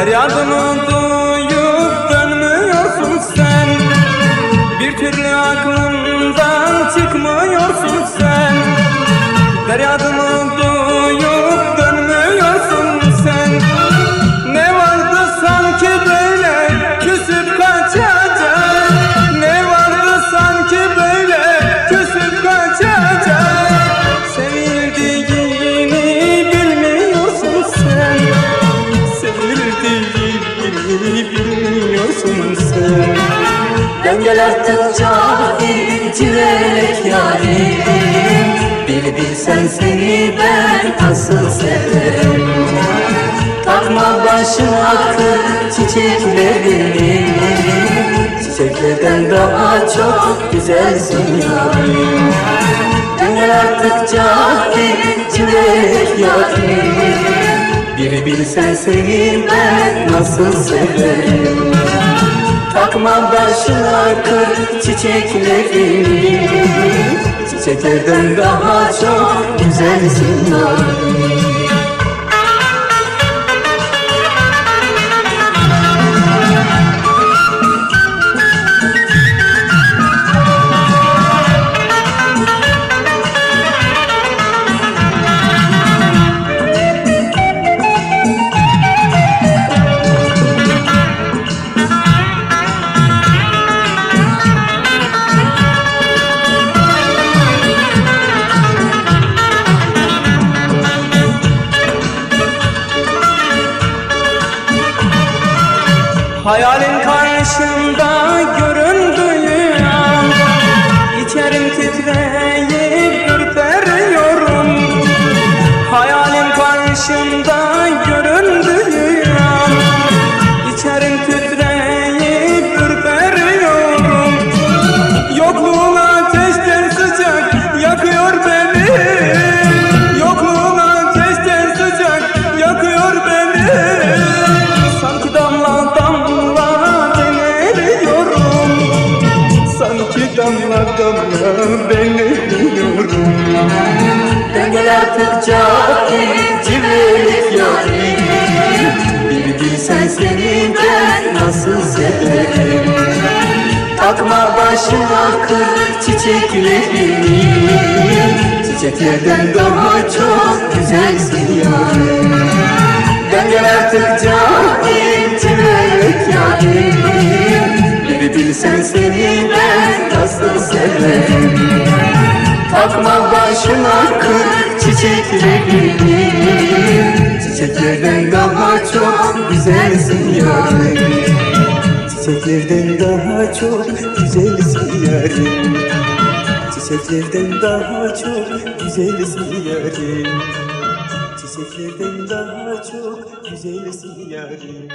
Feryadımı duyup dönmüyorsun sen. Bir türlü aklımdan çıkmıyorsun sen. Feryadımı Dengel artık cahil civelek yarim. Bir bilsen seni ben nasıl severim. Takma başına kır çiçeklerini Çiçeklerden daha çok güzelsin yarim. Dengel artık cahil civelek yarim. Bir bilsen seni ben nasıl severim Takma başına kır çiçeklerini Çiçeklerden daha çok güzelsin yarim Hayalin karşımda göründüğü an İçerim titreyip damla damla ben eriyorum Dengel artık cahil civelik yarim Bir bilsen seni ben nasıl severim Takma başına kır çiçeklerini Çiçeklerden daha çok güzelsin yarim Dengel artık cahil bilsen seni ben nasıl severim. Takma başına kır çiçeklerini. Çiçeklerden daha çok güzelsin yarim Çiçeklerden daha çok güzelsin yarim Çiçeklerden daha çok güzelsin yarim Çiçeklerden daha çok güzelsin yarim